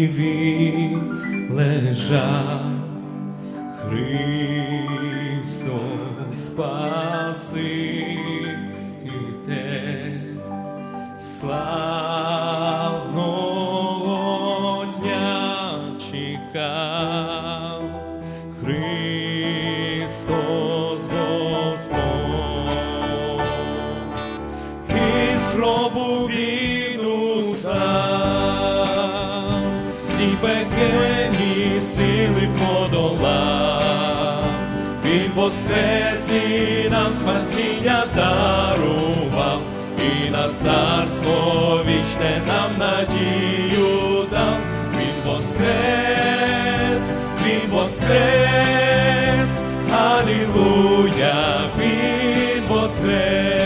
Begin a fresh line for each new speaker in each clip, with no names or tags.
живі лежать Христос Спаситель, славного дня чекав Христос. Воскрес нам спасіння дарував, і на царство вічне нам надію дав, він воскрес, він воскрес, Алілуя, він воскрес.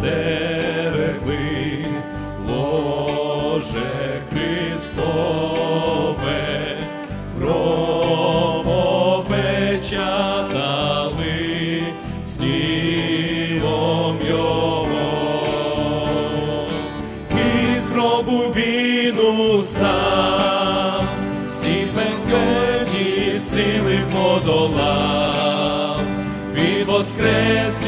Стерегли Із гробу він устав, всі пекельні сили подолав, він воскрес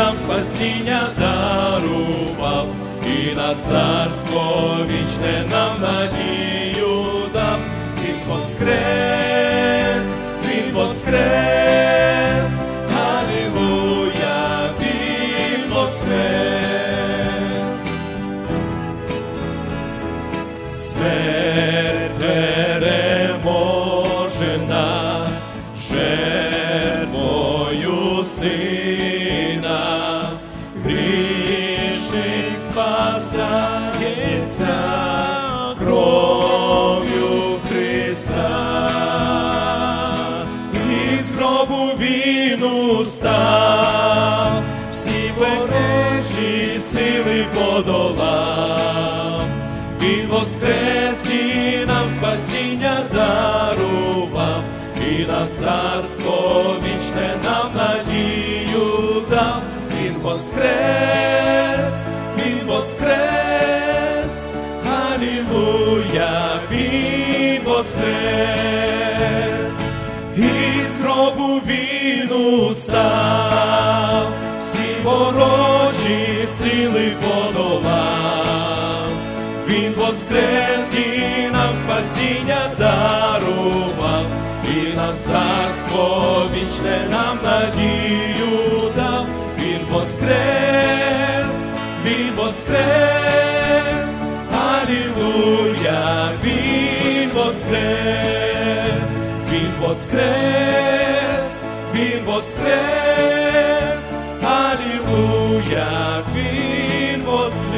нам спасіння дарував, і на царство вічне нам надію дав, він воскрес, спасається кров'ю Христа, із гробу він всі ворожі сили подолав. Він воскрес і нам спасіння дарував, і на царство воскрес, із гробу він устав, всі ворожі сили подолав. Він воскрес і нам спасіння дарував, і нам царство вічне нам надію дав. Він воскрес, він воскрес, воскрес, він воскрес, він воскрес, Алілуя, він воскрес.